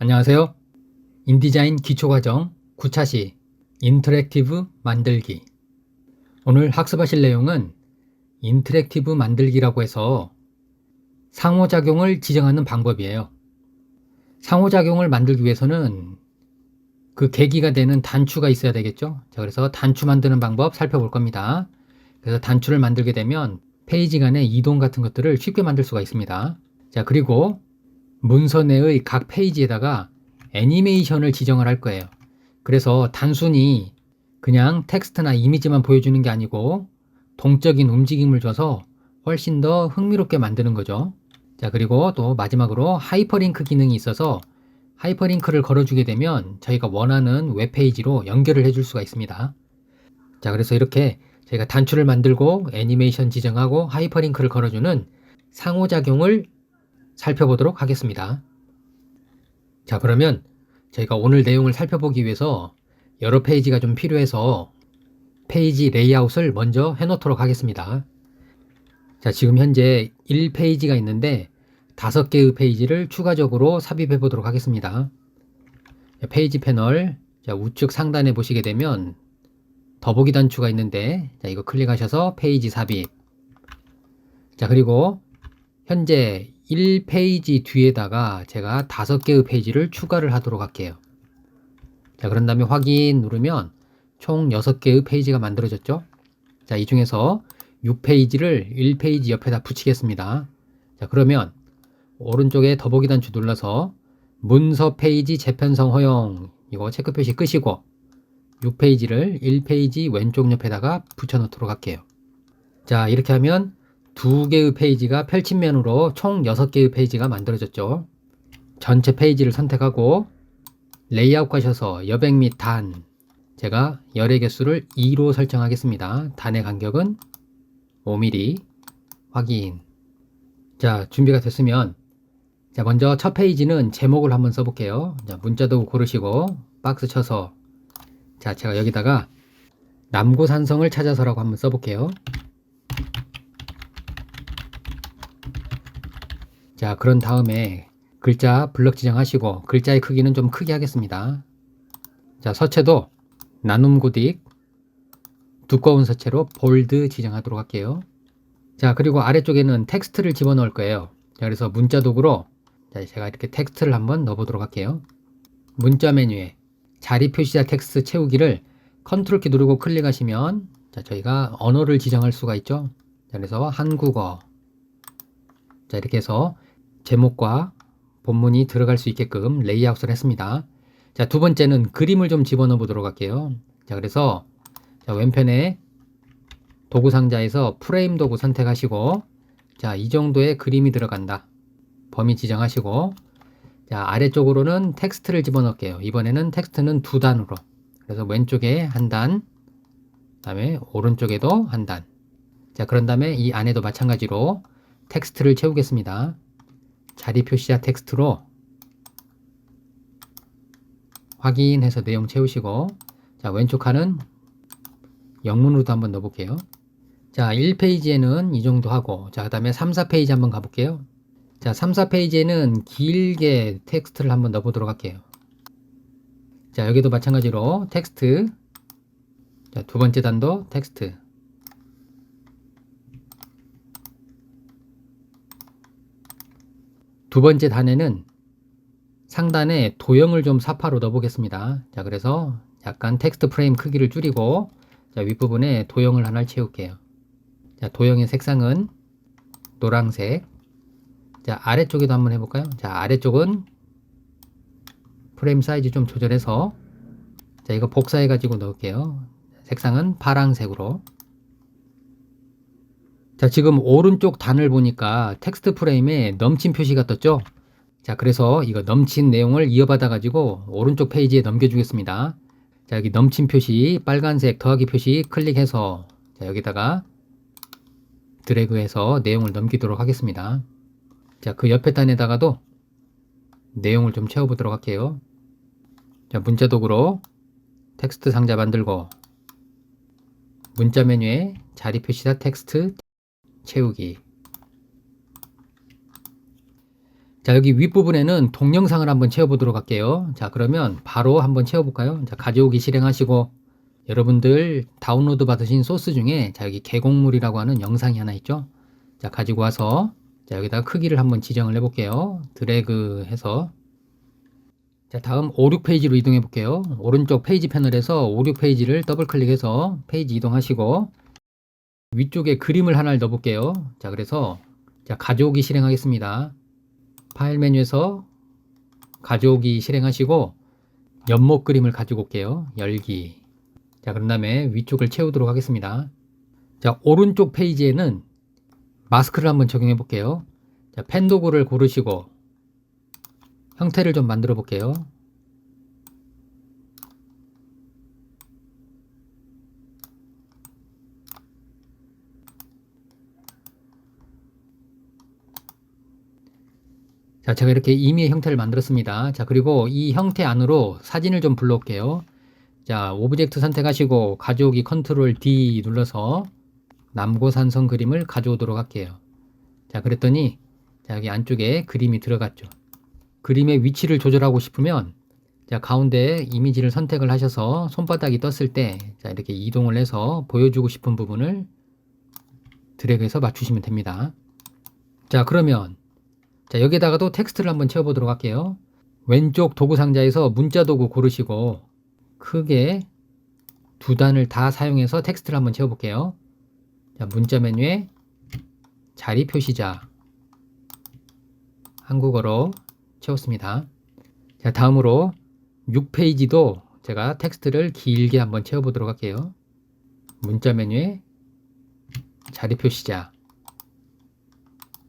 안녕하세요. 인디자인 기초과정 9차시 인터랙티브 만들기 오늘 학습하실 내용은 인터랙티브 만들기라고 해서 상호작용을 지정하는 방법이에요. 상호작용을 만들기 위해서는 그 계기가 되는 단추가 있어야 되겠죠. 자, 그래서 단추 만드는 방법 살펴볼 겁니다. 그래서 단추를 만들게 되면 페이지 간의 이동 같은 것들을 쉽게 만들 수가 있습니다. 자, 그리고 문서 내의 각 페이지에다가 애니메이션을 지정을 할 거예요. 그래서 단순히 그냥 텍스트나 이미지만 보여주는 게 아니고 동적인 움직임을 줘서 훨씬 더 흥미롭게 만드는 거죠. 자, 그리고 또 마지막으로 하이퍼링크 기능이 있어서 하이퍼링크를 걸어주게 되면 저희가 원하는 웹페이지로 연결을 해줄 수가 있습니다. 자, 그래서 이렇게 저희가 단추를 만들고 애니메이션 지정하고 하이퍼링크를 걸어주는 상호작용을 살펴보도록 하겠습니다. 자, 그러면 저희가 오늘 내용을 살펴보기 위해서 여러 페이지가 좀 필요해서 페이지 레이아웃을 먼저 해놓도록 하겠습니다. 자, 지금 현재 1페이지가 있는데 5개의 페이지를 추가적으로 삽입해 보도록 하겠습니다. 페이지 패널 자, 우측 상단에 보시게 되면 더보기 단추가 있는데 자, 이거 클릭하셔서 페이지 삽입 자, 그리고 현재 1페이지 뒤에다가 제가 5개의 페이지를 추가를 하도록 할게요. 자, 그런 다음에 확인 누르면 총 6개의 페이지가 만들어졌죠? 자, 이 중에서 6페이지를 1페이지 옆에다 붙이겠습니다. 자, 그러면 오른쪽에 더보기 단추 눌러서 문서 페이지 재편성 허용 이거 체크 표시 끄시고 6페이지를 1페이지 왼쪽 옆에다가 붙여 놓도록 할게요. 자, 이렇게 하면 두 개의 페이지가 펼친면으로 총 6개의 페이지가 만들어졌죠. 전체 페이지를 선택하고 레이아웃 가셔서 여백 및 단 제가 열의 개수를 2로 설정하겠습니다. 단의 간격은 5mm 확인 자 준비가 됐으면 자 먼저 첫 페이지는 제목을 한번 써볼게요. 자 문자도 고르시고 박스 쳐서 자 제가 여기다가 남고산성을 찾아서라고 한번 써볼게요. 자, 그런 다음에 글자 블럭 지정하시고 글자의 크기는 좀 크게 하겠습니다. 자, 서체도 나눔 고딕 두꺼운 서체로 볼드 지정하도록 할게요. 자, 그리고 아래쪽에는 텍스트를 집어넣을 거예요. 자, 그래서 문자 도구로 자, 제가 이렇게 텍스트를 한번 넣어보도록 할게요. 문자 메뉴에 자리 표시자 텍스트 채우기를 컨트롤 키 누르고 클릭하시면 자, 저희가 언어를 지정할 수가 있죠. 자, 그래서 한국어 자, 이렇게 해서 제목과 본문이 들어갈 수 있게끔 레이아웃을 했습니다. 자, 두 번째는 그림을 좀 집어넣어 보도록 할게요. 자, 그래서 자, 왼편에 도구 상자에서 프레임 도구 선택하시고 자, 이 정도의 그림이 들어간다. 범위 지정하시고 자, 아래쪽으로는 텍스트를 집어넣을게요. 이번에는 텍스트는 두 단으로. 그래서 왼쪽에 한 단, 그다음에 오른쪽에도 한 단. 자, 그런 다음에 이 안에도 마찬가지로 텍스트를 채우겠습니다. 자리 표시자 텍스트로 확인해서 내용 채우시고 자 왼쪽 칸은 영문으로도 한번 넣어볼게요. 자 1페이지에는 이 정도 하고 자그 다음에 3, 4페이지 한번 가볼게요. 자 3, 4페이지에는 길게 텍스트를 한번 넣어보도록 할게요. 자 여기도 마찬가지로 텍스트 자 두 번째 단도 텍스트 두 번째 단에는 상단에 도형을 좀 사파로 넣어보겠습니다. 자, 그래서 약간 텍스트 프레임 크기를 줄이고 자, 윗부분에 도형을 하나를 채울게요. 자, 도형의 색상은 노란색. 자, 아래쪽에도 한번 해볼까요? 자, 아래쪽은 프레임 사이즈 좀 조절해서 자, 이거 복사해가지고 넣을게요. 색상은 파랑색으로. 자, 지금 오른쪽 단을 보니까 텍스트 프레임에 넘친 표시가 떴죠? 자, 그래서 이거 넘친 내용을 이어받아 가지고 오른쪽 페이지에 넘겨 주겠습니다. 자, 여기 넘친 표시, 빨간색 더하기 표시 클릭해서 자, 여기다가 드래그해서 내용을 넘기도록 하겠습니다. 자, 그 옆에 단에다가도 내용을 좀 채워보도록 할게요. 자, 문자 도구로 텍스트 상자 만들고 문자 메뉴에 자리 표시자 텍스트 채우기. 자, 여기 윗부분에는 동영상을 한번 채워보도록 할게요. 자, 그러면 바로 한번 채워볼까요? 자, 가져오기 실행하시고, 여러분들 다운로드 받으신 소스 중에, 자, 여기 개곡물이라고 하는 영상이 하나 있죠? 자, 가지고 와서, 자, 여기다가 크기를 한번 지정을 해 볼게요. 드래그 해서. 자, 다음 5, 6페이지로 이동해 볼게요. 오른쪽 페이지 패널에서 5, 6페이지를 더블 클릭해서 페이지 이동하시고, 위쪽에 그림을 하나를 넣어볼게요. 자, 그래서, 자, 가져오기 실행하겠습니다. 파일 메뉴에서 가져오기 실행하시고 연목 그림을 가지고 올게요. 열기. 자, 그런 다음에 위쪽을 채우도록 하겠습니다. 자, 오른쪽 페이지에는 마스크를 한번 적용해 볼게요. 자, 펜 도구를 고르시고 형태를 좀 만들어 볼게요. 자, 제가 이렇게 임의의 형태를 만들었습니다. 자, 그리고 이 형태 안으로 사진을 좀 불러올게요. 자, 오브젝트 선택하시고 가져오기 컨트롤 D 눌러서 남고산성 그림을 가져오도록 할게요. 자, 그랬더니 자, 여기 안쪽에 그림이 들어갔죠. 그림의 위치를 조절하고 싶으면 자, 가운데 이미지를 선택을 하셔서 손바닥이 떴을 때 자, 이렇게 이동을 해서 보여주고 싶은 부분을 드래그해서 맞추시면 됩니다. 자, 그러면 자, 여기다가도 텍스트를 한번 채워보도록 할게요. 왼쪽 도구 상자에서 문자 도구 고르시고 크게 두 단을 다 사용해서 텍스트를 한번 채워볼게요. 자, 문자 메뉴에 자리 표시자 한국어로 채웠습니다. 자, 다음으로 6페이지도 제가 텍스트를 길게 한번 채워보도록 할게요. 문자 메뉴에 자리 표시자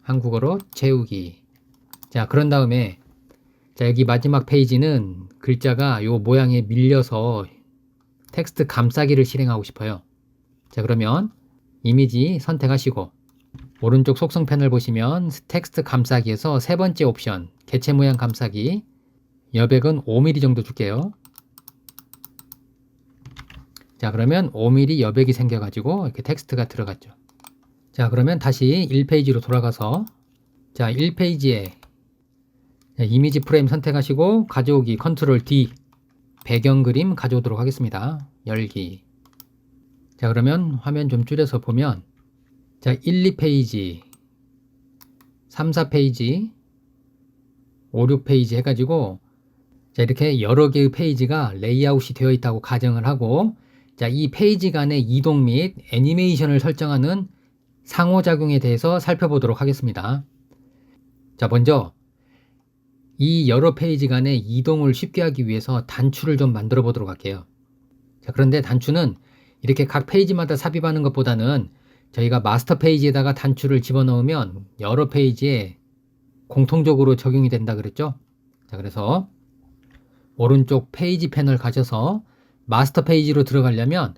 한국어로 채우기 자, 그런 다음에 자, 여기 마지막 페이지는 글자가 요 모양에 밀려서 텍스트 감싸기를 실행하고 싶어요. 자, 그러면 이미지 선택하시고 오른쪽 속성 패널 보시면 텍스트 감싸기에서 세 번째 옵션 개체 모양 감싸기 여백은 5mm 정도 줄게요. 자, 그러면 5mm 여백이 생겨가지고 이렇게 텍스트가 들어갔죠. 자, 그러면 다시 1페이지로 돌아가서 자, 1페이지에 네, 이미지 프레임 선택하시고 가져오기 컨트롤 D 배경 그림 가져오도록 하겠습니다. 열기 자 그러면 화면 좀 줄여서 보면 자 1, 2페이지 3, 4페이지 5, 6페이지 해가지고 자 이렇게 여러 개의 페이지가 레이아웃이 되어 있다고 가정을 하고 자이 페이지 간의 이동 및 애니메이션을 설정하는 상호작용에 대해서 살펴보도록 하겠습니다. 자 먼저 이 여러 페이지 간의 이동을 쉽게 하기 위해서 단추를 좀 만들어 보도록 할게요. 자, 그런데 단추는 이렇게 각 페이지마다 삽입하는 것보다는 저희가 마스터 페이지에다가 단추를 집어넣으면 여러 페이지에 공통적으로 적용이 된다 그랬죠? 자, 그래서 오른쪽 페이지 패널 가셔서 마스터 페이지로 들어가려면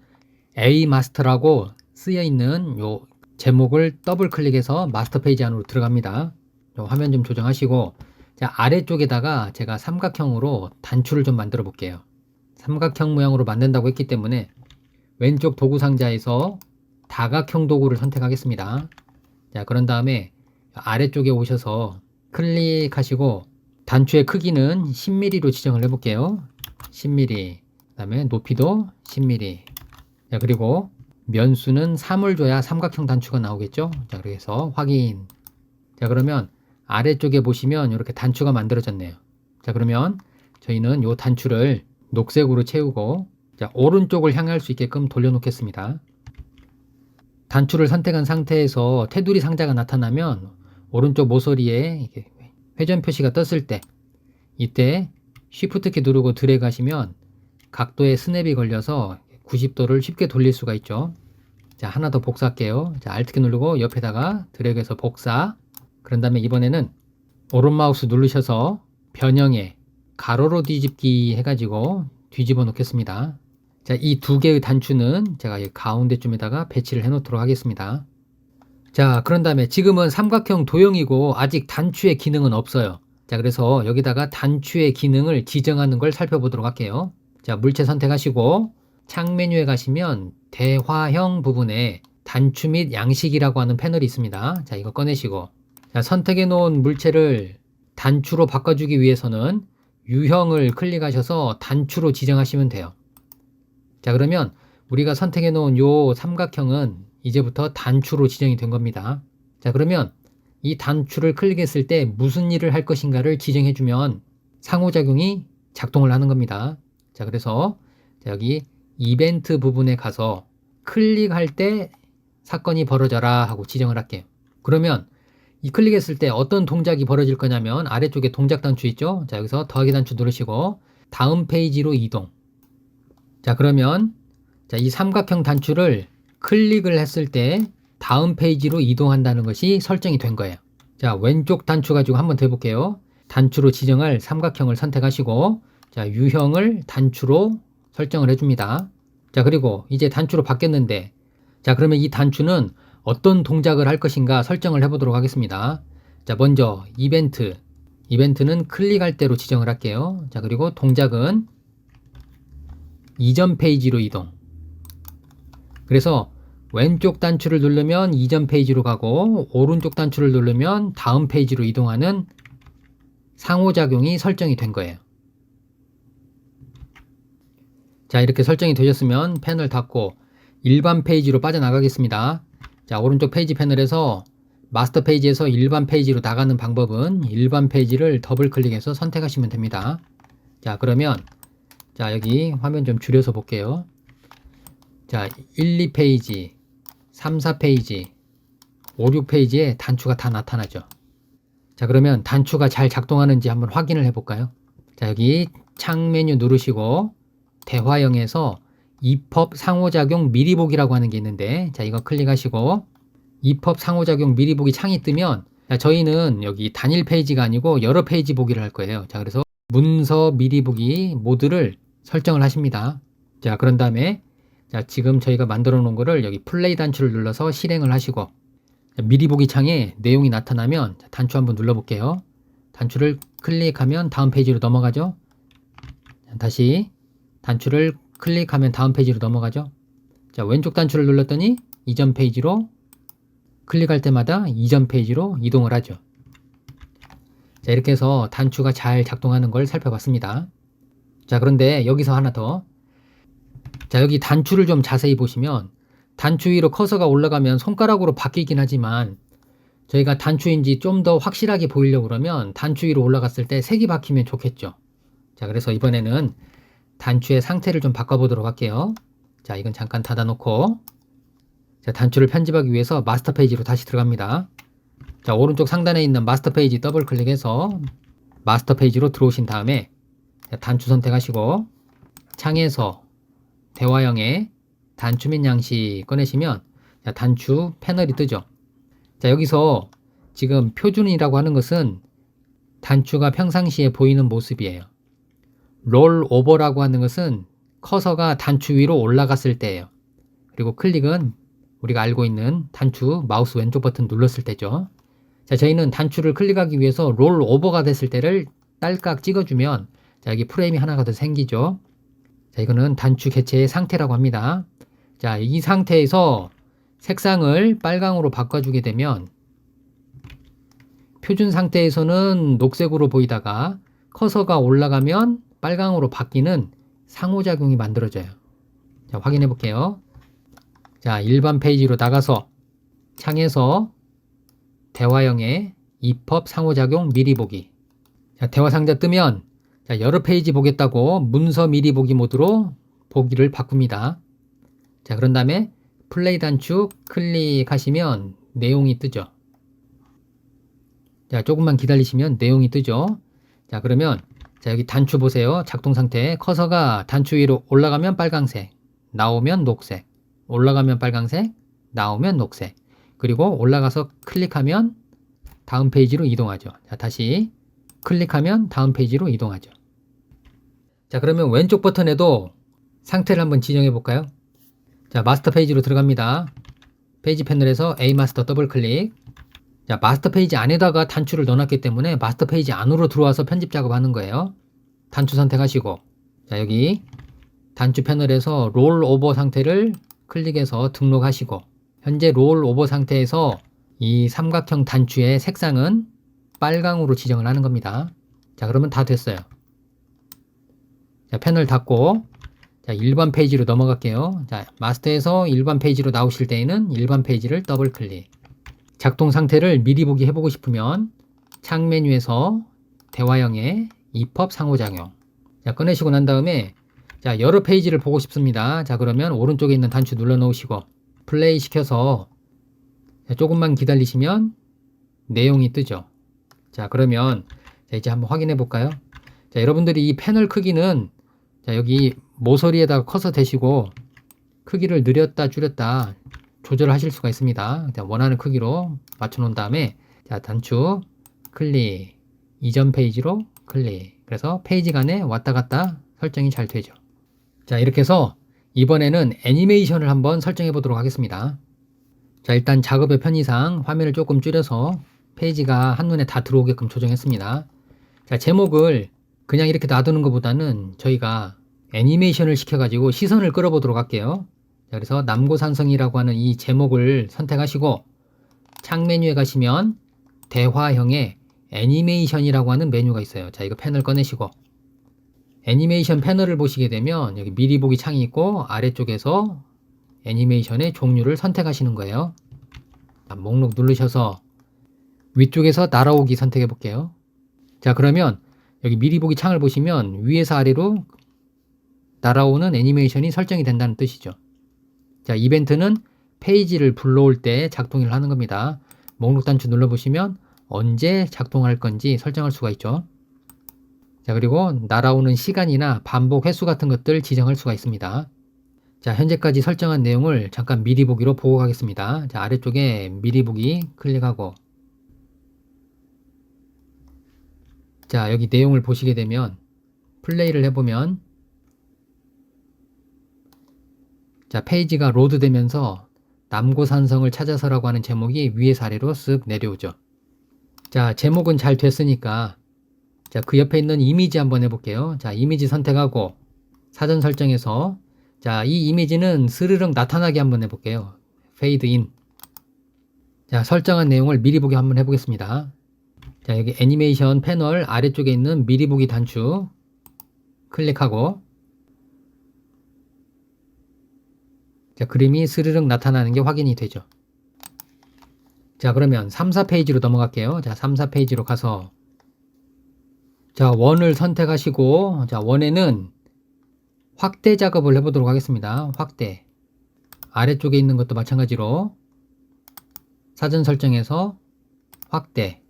A 마스터라고 쓰여 있는 요 제목을 더블 클릭해서 마스터 페이지 안으로 들어갑니다. 요 화면 좀 조정하시고 자, 아래쪽에다가 제가 삼각형으로 단추를 좀 만들어 볼게요. 삼각형 모양으로 만든다고 했기 때문에 왼쪽 도구 상자에서 다각형 도구를 선택하겠습니다. 자, 그런 다음에 아래쪽에 오셔서 클릭하시고 단추의 크기는 10mm로 지정을 해볼게요. 10mm. 그 다음에 높이도 10mm. 자, 그리고 면수는 3을 줘야 삼각형 단추가 나오겠죠? 자, 그래서 확인. 자, 그러면 아래쪽에 보시면 이렇게 단추가 만들어졌네요. 자, 그러면 저희는 이 단추를 녹색으로 채우고 자, 오른쪽을 향할 수 있게끔 돌려놓겠습니다. 단추를 선택한 상태에서 테두리 상자가 나타나면 오른쪽 모서리에 회전 표시가 떴을 때 이때 Shift 키 누르고 드래그 하시면 각도에 스냅이 걸려서 90도를 쉽게 돌릴 수가 있죠. 자, 하나 더 복사할게요. 자, Alt 키 누르고 옆에다가 드래그해서 복사 그런 다음에 이번에는 오른 마우스 누르셔서 변형에 가로로 뒤집기 해가지고 뒤집어 놓겠습니다. 자, 이 두 개의 단추는 제가 가운데쯤에다가 배치를 해 놓도록 하겠습니다. 자, 그런 다음에 지금은 삼각형 도형이고 아직 단추의 기능은 없어요. 자, 그래서 여기다가 단추의 기능을 지정하는 걸 살펴보도록 할게요. 자, 물체 선택하시고 창 메뉴에 가시면 대화형 부분에 단추 및 양식이라고 하는 패널이 있습니다. 자, 이거 꺼내시고 자, 선택해 놓은 물체를 단추로 바꿔주기 위해서는 유형을 클릭하셔서 단추로 지정하시면 돼요. 자, 그러면 우리가 선택해 놓은 요 삼각형은 이제부터 단추로 지정이 된 겁니다. 자, 그러면 이 단추를 클릭했을 때 무슨 일을 할 것인가를 지정해 주면 상호작용이 작동을 하는 겁니다. 자, 그래서 자, 여기 이벤트 부분에 가서 클릭할 때 사건이 벌어져라 하고 지정을 할게요. 그러면 이 클릭했을 때 어떤 동작이 벌어질 거냐면 아래쪽에 동작 단추 있죠? 자, 여기서 더하기 단추 누르시고 다음 페이지로 이동. 자, 그러면 자, 이 삼각형 단추를 클릭을 했을 때 다음 페이지로 이동한다는 것이 설정이 된 거예요. 자, 왼쪽 단추 가지고 한번 더 해볼게요. 단추로 지정할 삼각형을 선택하시고 자, 유형을 단추로 설정을 해줍니다. 자, 그리고 이제 단추로 바뀌었는데 자, 그러면 이 단추는 어떤 동작을 할 것인가 설정을 해보도록 하겠습니다. 자, 먼저 이벤트. 이벤트는 클릭할 때로 지정을 할게요. 자, 그리고 동작은 이전 페이지로 이동. 그래서 왼쪽 단추를 누르면 이전 페이지로 가고 오른쪽 단추를 누르면 다음 페이지로 이동하는 상호작용이 설정이 된 거예요. 자, 이렇게 설정이 되셨으면 패널 닫고 일반 페이지로 빠져나가겠습니다. 자, 오른쪽 페이지 패널에서 마스터 페이지에서 일반 페이지로 나가는 방법은 일반 페이지를 더블 클릭해서 선택하시면 됩니다. 자, 그러면 자, 여기 화면 좀 줄여서 볼게요. 자, 1, 2페이지, 3, 4페이지, 5, 6페이지에 단추가 다 나타나죠. 자, 그러면 단추가 잘 작동하는지 한번 확인을 해 볼까요? 자, 여기 창 메뉴 누르시고 대화형에서 입법 상호작용 미리 보기라고 하는 게 있는데 자, 이거 클릭하시고 입법 상호작용 미리 보기 창이 뜨면 자, 저희는 여기 단일 페이지가 아니고 여러 페이지 보기를 할 거예요. 자, 그래서 문서 미리 보기 모드를 설정을 하십니다. 자, 그런 다음에 자, 지금 저희가 만들어 놓은 거를 여기 플레이 단추를 눌러서 실행을 하시고 자, 미리 보기 창에 내용이 나타나면 자, 단추 한번 눌러 볼게요. 단추를 클릭하면 다음 페이지로 넘어가죠. 자, 다시 단추를 클릭하면 다음 페이지로 넘어가죠. 자, 왼쪽 단추를 눌렀더니 이전 페이지로 클릭할 때마다 이전 페이지로 이동을 하죠. 자, 이렇게 해서 단추가 잘 작동하는 걸 살펴봤습니다. 자, 그런데 여기서 하나 더. 자, 여기 단추를 좀 자세히 보시면 단추 위로 커서가 올라가면 손가락으로 바뀌긴 하지만 저희가 단추인지 좀 더 확실하게 보이려고 그러면 단추 위로 올라갔을 때 색이 바뀌면 좋겠죠. 자, 그래서 이번에는 단추의 상태를 좀 바꿔보도록 할게요. 자, 이건 잠깐 닫아놓고 자, 단추를 편집하기 위해서 마스터 페이지로 다시 들어갑니다. 자, 오른쪽 상단에 있는 마스터 페이지 더블 클릭해서 마스터 페이지로 들어오신 다음에 자, 단추 선택하시고 창에서 대화형의 단추 및 양식 꺼내시면 자, 단추 패널이 뜨죠. 자, 여기서 지금 표준이라고 하는 것은 단추가 평상시에 보이는 모습이에요. 롤 오버라고 하는 것은 커서가 단추 위로 올라갔을 때예요. 그리고 클릭은 우리가 알고 있는 단추 마우스 왼쪽 버튼 눌렀을 때죠. 자, 저희는 단추를 클릭하기 위해서 롤 오버가 됐을 때를 딸깍 찍어주면 자, 여기 프레임이 하나가 더 생기죠. 자, 이거는 단추 개체의 상태라고 합니다. 자, 이 상태에서 색상을 빨강으로 바꿔주게 되면 표준 상태에서는 녹색으로 보이다가 커서가 올라가면 빨강으로 바뀌는 상호작용이 만들어져요. 자, 확인해 볼게요. 자, 일반 페이지로 나가서 창에서 대화형의 입법 상호작용 미리 보기. 자, 대화 상자 뜨면 자, 여러 페이지 보겠다고 문서 미리 보기 모드로 보기를 바꿉니다. 자, 그런 다음에 플레이 단추 클릭하시면 내용이 뜨죠. 자, 조금만 기다리시면 내용이 뜨죠. 자, 그러면 자, 여기 단추 보세요. 작동 상태. 커서가 단추 위로 올라가면 빨강색, 나오면 녹색, 올라가면 빨강색, 나오면 녹색. 그리고 올라가서 클릭하면 다음 페이지로 이동하죠. 자, 다시 클릭하면 다음 페이지로 이동하죠. 자, 그러면 왼쪽 버튼에도 상태를 한번 지정해 볼까요? 자, 마스터 페이지로 들어갑니다. 페이지 패널에서 A 마스터 더블 클릭. 자, 마스터 페이지 안에다가 단추를 넣어놨기 때문에 마스터 페이지 안으로 들어와서 편집 작업하는 거예요. 단추 선택하시고, 자, 여기 단추 패널에서 롤 오버 상태를 클릭해서 등록하시고, 현재 롤 오버 상태에서 이 삼각형 단추의 색상은 빨강으로 지정을 하는 겁니다. 자, 그러면 다 됐어요. 자, 패널 닫고 자, 일반 페이지로 넘어갈게요. 자, 마스터에서 일반 페이지로 나오실 때에는 일반 페이지를 더블 클릭. 작동 상태를 미리 보기 해보고 싶으면 창 메뉴에서 대화형의 EPUB 상호작용. 자, 꺼내시고 난 다음에 자, 여러 페이지를 보고 싶습니다. 자, 그러면 오른쪽에 있는 단추 눌러 놓으시고 플레이 시켜서 자, 조금만 기다리시면 내용이 뜨죠. 자, 그러면 자, 이제 한번 확인해 볼까요? 자, 여러분들이 이 패널 크기는 자, 여기 모서리에다가 커서 대시고 크기를 늘렸다 줄였다 조절하실 수가 있습니다. 자, 원하는 크기로 맞춰 놓은 다음에 자, 단추 클릭 이전 페이지로 클릭 그래서 페이지 간에 왔다 갔다 설정이 잘 되죠. 자, 이렇게 해서 이번에는 애니메이션을 한번 설정해 보도록 하겠습니다. 자, 일단 작업의 편의상 화면을 조금 줄여서 페이지가 한눈에 다 들어오게끔 조정했습니다. 자, 제목을 그냥 이렇게 놔두는 것보다는 저희가 애니메이션을 시켜가지고 시선을 끌어보도록 할게요. 자, 그래서 남고산성이라고 하는 이 제목을 선택하시고 창 메뉴에 가시면 대화형의 애니메이션이라고 하는 메뉴가 있어요. 자, 이거 패널 꺼내시고 애니메이션 패널을 보시게 되면 여기 미리 보기 창이 있고 아래쪽에서 애니메이션의 종류를 선택하시는 거예요. 자, 목록 누르셔서 위쪽에서 날아오기 선택해 볼게요. 자, 그러면 여기 미리 보기 창을 보시면 위에서 아래로 날아오는 애니메이션이 설정이 된다는 뜻이죠. 자, 이벤트는 페이지를 불러올 때 작동을 하는 겁니다. 목록 단추 눌러보시면 언제 작동할 건지 설정할 수가 있죠. 자, 그리고 날아오는 시간이나 반복 횟수 같은 것들 지정할 수가 있습니다. 자, 현재까지 설정한 내용을 잠깐 미리 보기로 보고 가겠습니다. 자, 아래쪽에 미리 보기 클릭하고 자, 여기 내용을 보시게 되면 플레이를 해보면 자, 페이지가 로드 되면서 남고산성을 찾아서라고 하는 제목이 위에서 아래로 쓱 내려오죠. 자, 제목은 잘 됐으니까 자, 그 옆에 있는 이미지 한번 해볼게요. 자, 이미지 선택하고 사전 설정에서 자, 이 이미지는 스르륵 나타나게 한번 해볼게요. 페이드 인. 자, 설정한 내용을 미리 보기 한번 해보겠습니다. 자, 여기 애니메이션 패널 아래쪽에 있는 미리 보기 단추 클릭하고 자, 그림이 스르륵 나타나는 게 확인이 되죠. 자, 그러면 3, 4페이지로 넘어갈게요. 자, 3, 4페이지로 가서 자, 원을 선택하시고 자, 원에는 확대 작업을 해보도록 하겠습니다. 확대. 아래쪽에 있는 것도 마찬가지로 사전 설정에서 확대.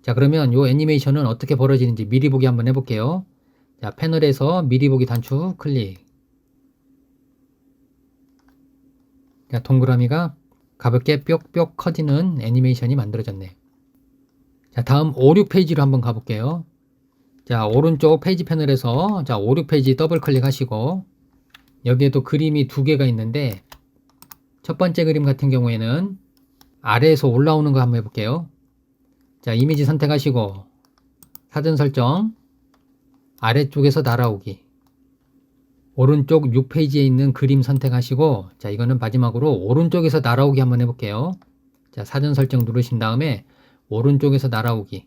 자, 그러면 이 애니메이션은 어떻게 벌어지는지 미리 보기 한번 해볼게요. 자, 패널에서 미리 보기 단추 클릭. 자, 동그라미가 가볍게 뾱뾱 커지는 애니메이션이 만들어졌네요. 자, 다음 5, 6페이지로 한번 가볼게요. 자, 오른쪽 페이지 패널에서 자, 5, 6페이지 더블 클릭하시고 여기에도 그림이 두 개가 있는데 첫 번째 그림 같은 경우에는 아래에서 올라오는 거 한번 해볼게요. 자, 이미지 선택하시고 사전 설정 아래쪽에서 날아오기 오른쪽 6페이지에 있는 그림 선택하시고 자, 이거는 마지막으로 오른쪽에서 날아오기 한번 해볼게요. 자, 사전 설정 누르신 다음에 오른쪽에서 날아오기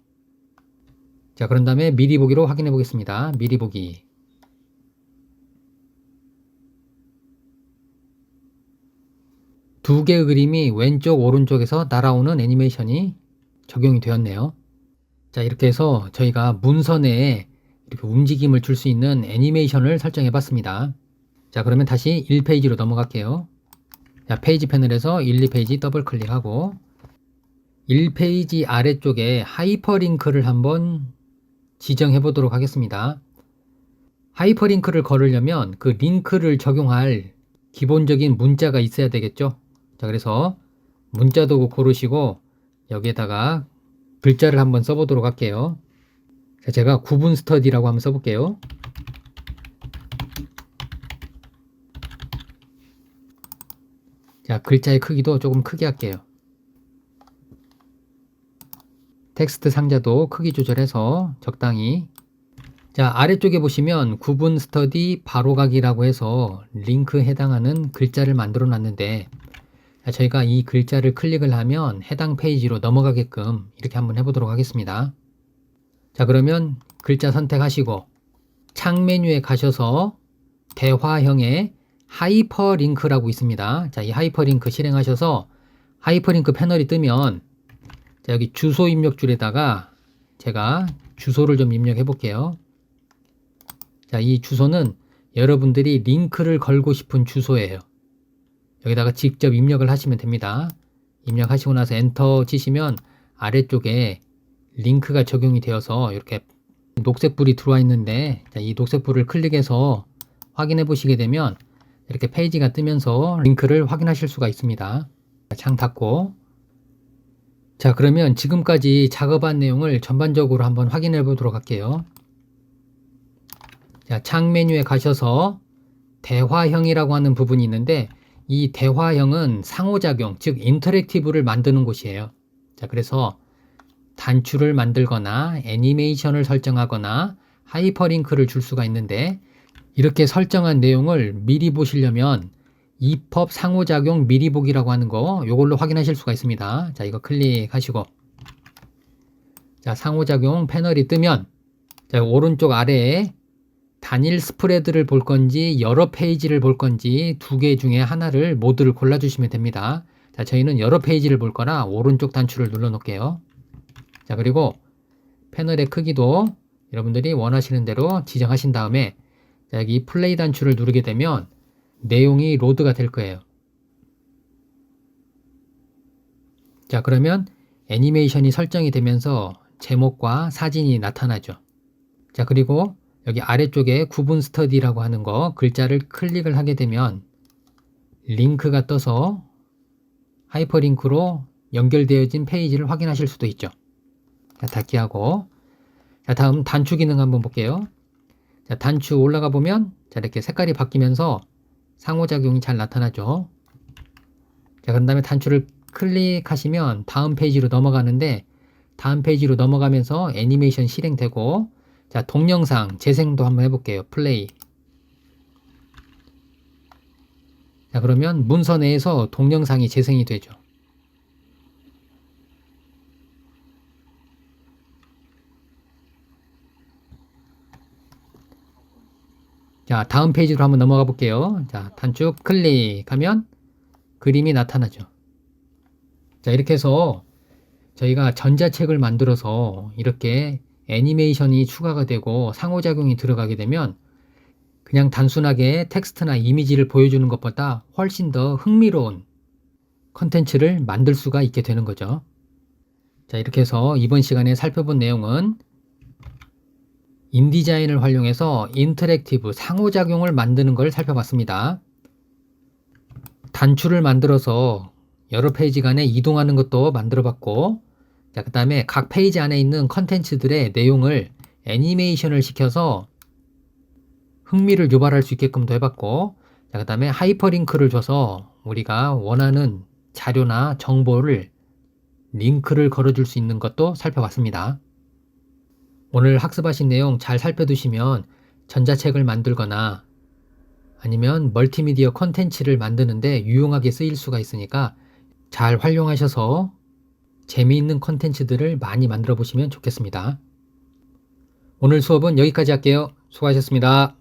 자, 그런 다음에 미리 보기로 확인해 보겠습니다. 미리 보기. 두 개의 그림이 왼쪽, 오른쪽에서 날아오는 애니메이션이 적용이 되었네요. 자, 이렇게 해서 저희가 문서 내에 이렇게 움직임을 줄 수 있는 애니메이션을 설정해 봤습니다. 자, 그러면 다시 1페이지로 넘어갈게요. 자, 페이지 패널에서 1, 2페이지 더블 클릭하고 1페이지 아래쪽에 하이퍼링크를 한번 지정해 보도록 하겠습니다. 하이퍼링크를 걸으려면 그 링크를 적용할 기본적인 문자가 있어야 되겠죠. 자, 그래서 문자도 고르시고 여기에다가 글자를 한번 써보도록 할게요. 자, 제가 구분 스터디라고 한번 써볼게요. 자, 글자의 크기도 조금 크게 할게요. 텍스트 상자도 크기 조절해서 적당히 자 아래쪽에 보시면 구분 스터디 바로가기라고 해서 링크 해당하는 글자를 만들어 놨는데 자, 저희가 이 글자를 클릭을 하면 해당 페이지로 넘어가게끔 이렇게 한번 해보도록 하겠습니다. 자, 그러면 글자 선택하시고 창 메뉴에 가셔서 대화형의 하이퍼링크라고 있습니다. 자, 이 하이퍼링크 실행하셔서 하이퍼링크 패널이 뜨면 자, 여기 주소 입력 줄에다가 제가 주소를 좀 입력해 볼게요. 자, 이 주소는 여러분들이 링크를 걸고 싶은 주소예요. 여기다가 직접 입력을 하시면 됩니다. 입력하시고 나서 엔터 치시면 아래쪽에 링크가 적용이 되어서 이렇게 녹색 불이 들어와 있는데 자, 이 녹색 불을 클릭해서 확인해 보시게 되면 이렇게 페이지가 뜨면서 링크를 확인하실 수가 있습니다. 창 닫고 자 그러면 지금까지 작업한 내용을 전반적으로 한번 확인해 보도록 할게요. 자, 창 메뉴에 가셔서 대화형이라고 하는 부분이 있는데 이 대화형은 상호작용, 즉 인터랙티브를 만드는 곳이에요. 자, 그래서 단추를 만들거나 애니메이션을 설정하거나 하이퍼링크를 줄 수가 있는데 이렇게 설정한 내용을 미리 보시려면 EPUB 상호작용 미리 보기라고 하는 거 이걸로 확인하실 수가 있습니다. 자, 이거 클릭하시고 자, 상호작용 패널이 뜨면 자, 오른쪽 아래에 단일 스프레드를 볼 건지 여러 페이지를 볼 건지 두 개 중에 하나를 모두를 골라주시면 됩니다. 자, 저희는 여러 페이지를 볼 거라 오른쪽 단추를 눌러 놓을게요. 자, 그리고 패널의 크기도 여러분들이 원하시는 대로 지정하신 다음에 자, 여기 플레이 단추를 누르게 되면 내용이 로드가 될 거예요. 자, 그러면 애니메이션이 설정이 되면서 제목과 사진이 나타나죠. 자, 그리고 여기 아래쪽에 구분 스터디라고 하는 거 글자를 클릭을 하게 되면 링크가 떠서 하이퍼링크로 연결되어진 페이지를 확인하실 수도 있죠. 자, 닫기 하고 자, 다음 단추 기능 한번 볼게요. 자, 단추 올라가 보면 자, 이렇게 색깔이 바뀌면서 상호작용이 잘 나타나죠. 자, 그런 다음에 단추를 클릭하시면 다음 페이지로 넘어가는데 다음 페이지로 넘어가면서 애니메이션 실행되고 자, 동영상 재생도 한번 해볼게요. 플레이. 자, 그러면 문서 내에서 동영상이 재생이 되죠. 자, 다음 페이지로 한번 넘어가 볼게요. 자, 단축 클릭하면 그림이 나타나죠. 자, 이렇게 해서 저희가 전자책을 만들어서 이렇게 애니메이션이 추가가 되고 상호작용이 들어가게 되면 그냥 단순하게 텍스트나 이미지를 보여주는 것보다 훨씬 더 흥미로운 컨텐츠를 만들 수가 있게 되는 거죠. 자, 이렇게 해서 이번 시간에 살펴본 내용은 인디자인을 활용해서 인터랙티브 상호작용을 만드는 걸 살펴봤습니다. 단추를 만들어서 여러 페이지 간에 이동하는 것도 만들어 봤고 자, 그 다음에 각 페이지 안에 있는 컨텐츠들의 내용을 애니메이션을 시켜서 흥미를 유발할 수 있게끔도 해봤고 자, 그 다음에 하이퍼링크를 줘서 우리가 원하는 자료나 정보를 링크를 걸어줄 수 있는 것도 살펴봤습니다. 오늘 학습하신 내용 잘 살펴두시면 전자책을 만들거나 아니면 멀티미디어 컨텐츠를 만드는데 유용하게 쓰일 수가 있으니까 잘 활용하셔서 재미있는 컨텐츠들을 많이 만들어 보시면 좋겠습니다. 오늘 수업은 여기까지 할게요. 수고하셨습니다.